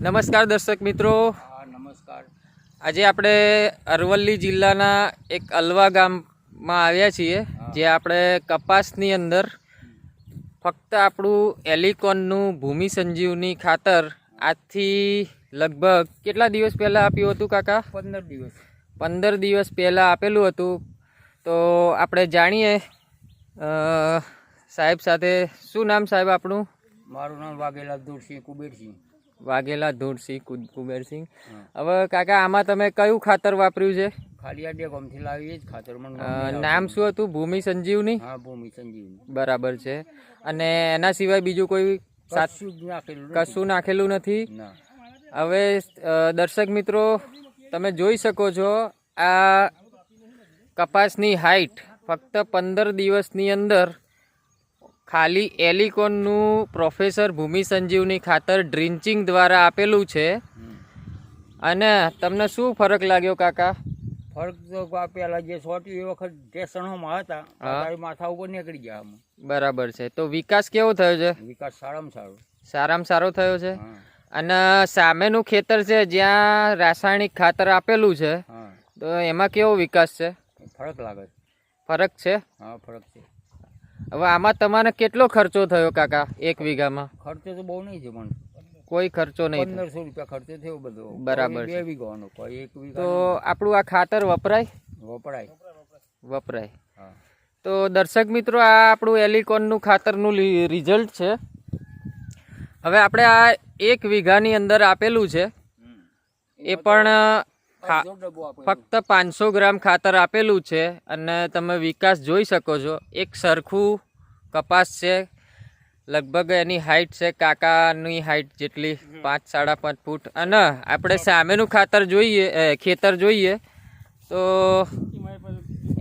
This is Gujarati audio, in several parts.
નમસ્કાર દર્શક મિત્રો. નમસ્કાર. આજે આપણે અરવલ્લી જિલ્લાના એક અલવા ગામમાં આવ્યા છીએ જે આપણે કપાસની અંદર ફક્ત આપણું એલિકોનનું ભૂમિ સંજીવની ખાતર આજથી લગભગ કેટલા દિવસ પહેલાં આપ્યું હતું કાકા? પંદર દિવસ. પંદર દિવસ પહેલાં આપેલું હતું. તો આપણે જાણીએ સાહેબ સાથે. શું નામ સાહેબ આપણું મારું નામ વાઘેલા દુરસિંહ કુબેરસિંહ. વાઘેલા ધૂળસિંહ કુબેરસિંહ. હવે કાકા આમાં તમે કયું ખાતર વાપર્યું છે? જ ખાતર નામ. શું હતું? ભૂમિ સંજીવની? હા ભૂમિ સંજીવની. બરાબર છે. અને એના સિવાય બીજું કોઈ કશું નાખેલું નથી. હવે દર્શક મિત્રો તમે જોઈ શકો છો આ કપાસની હાઈટ ફક્ત પંદર દિવસની અંદર ખાલી એલિકોનનું પ્રોફેસર ભૂમિ સંજીવની ખાતર ડ્રિન્ચિંગ દ્વારા આપેલું છે. અને તમને શું ફરક લાગ્યો કાકા? ફરક તો પેલા જે સોટી એ વખત સ્ટેશનોમાં હતા માથા ઉપર નીકળી ગયા બરાબર છે. તો વિકાસ કેવો થયો છે? વિકાસ સારામાં સારો. સારામાં સારો થયો છે? અને સામેનું ખેતર છે જ્યાં રાસાયણિક ખાતર આપેલું છે તો એમાં કેવો વિકાસ છે? ફરક લાગે. છે ફરક છે? હા ફરક છે. હવે આમાં તમારે કેટલો ખર્ચો થયો કાકા એક વીઘામાં? ખર્ચો તો બહુ નહીં છે પણ કોઈ ખર્ચો નહીં પંદરસો રૂપિયા ખર્ચો થયો બધો. બરાબર બે વીઘાનો કોઈ એક તો આપણું આ ખાતર વપરાય? વપરાય. વપરાય. તો દર્શક મિત્રો આ આપણું એલિકોનનું ખાતરનું રિઝલ્ટ છે. હવે આપણે આ એક વીઘાની અંદર આપેલું છે. એ પણ ફક્ત પાંચસો ગ્રામ ખાતર આપેલું છે અને તમે વિકાસ જોઈ શકો છો. એક સરખું કપાસ છે. લગભગ એની હાઈટ છે કાકાની હાઈટ જેટલી પાંચ સાડા પાંચ ફૂટ. અને આપણે સામેનું ખાતર જોઈએ ખેતર જોઈએ તો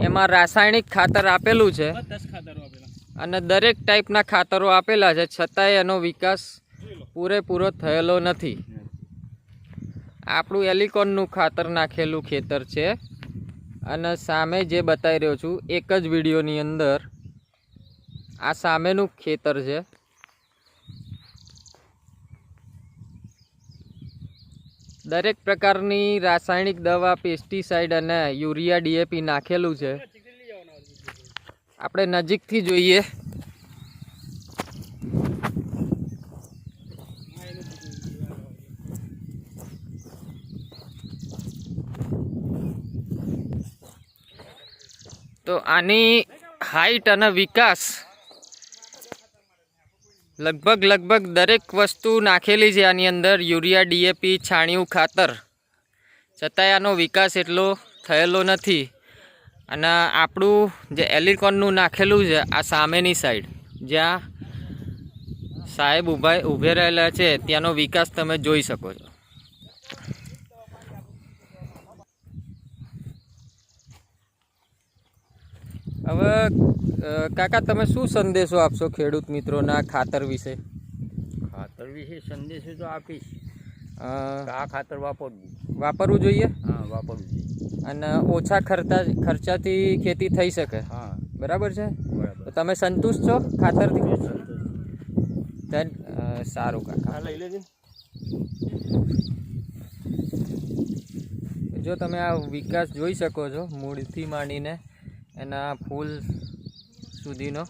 એમાં રાસાયણિક ખાતર આપેલું છે. અને દરેક ટાઈપના ખાતરો આપેલા છે. છતાંય એનો વિકાસ પૂરેપૂરો થયેલો નથી. આપણું એલિકોનનું ખાતર નાખેલું ખેતર છે. અને સામે જે બતાવી રહ્યો છું, એક જ વિડીયોની અંદર આ સામેનું ખેતર છે. દરેક પ્રકારની રાસાયણિક દવા પેસ્ટિસાઇડ અને યુરિયા ડીએપી નાખેલું છે. આપણે નજીકથી જોઈએ. તો આની હાઈટ અને વિકાસ લગભગ લગભગ દરેક વસ્તુ નાખેલી છે આની અંદર. યુરિયા ડીએપી છાણિયું, ખાતર. છતાંય આનો વિકાસ એટલો થયેલો નથી. અને આપણું જે એલિકોનનું નાખેલું છે આ સામેની સાઈડ જ્યાં સાહેબ ઊભા ઊભે રહેલા છે, ત્યાંનો વિકાસ તમે જોઈ શકો છો. હવે કાકા તમે શું સંદેશો આપશો ખેડૂત મિત્રોના ખાતર વિશે? ખાતર વિશે સંદેશો તો આપીશ. આ ખાતર વાપરવું. વાપરવું જોઈએ? હા વાપરવું જોઈએ. અને ઓછા ખર્ચા ખર્ચાથી ખેતી થઈ શકે? હા. બરાબર છે? તો બરાબર તમે સંતુષ્ટ છો ખાતરથી? સંતોષ સારું કાકા. લઈ લેજે. જો તમે આ વિકાસ જોઈ શકો છો મૂળથી માંડીને એના ફૂલ સુધીનો.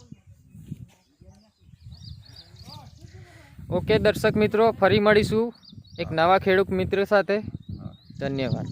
ઓકે દર્શક મિત્રો ફરી મળીશું એક નવા ખેડૂત મિત્ર સાથે. ધન્યવાદ.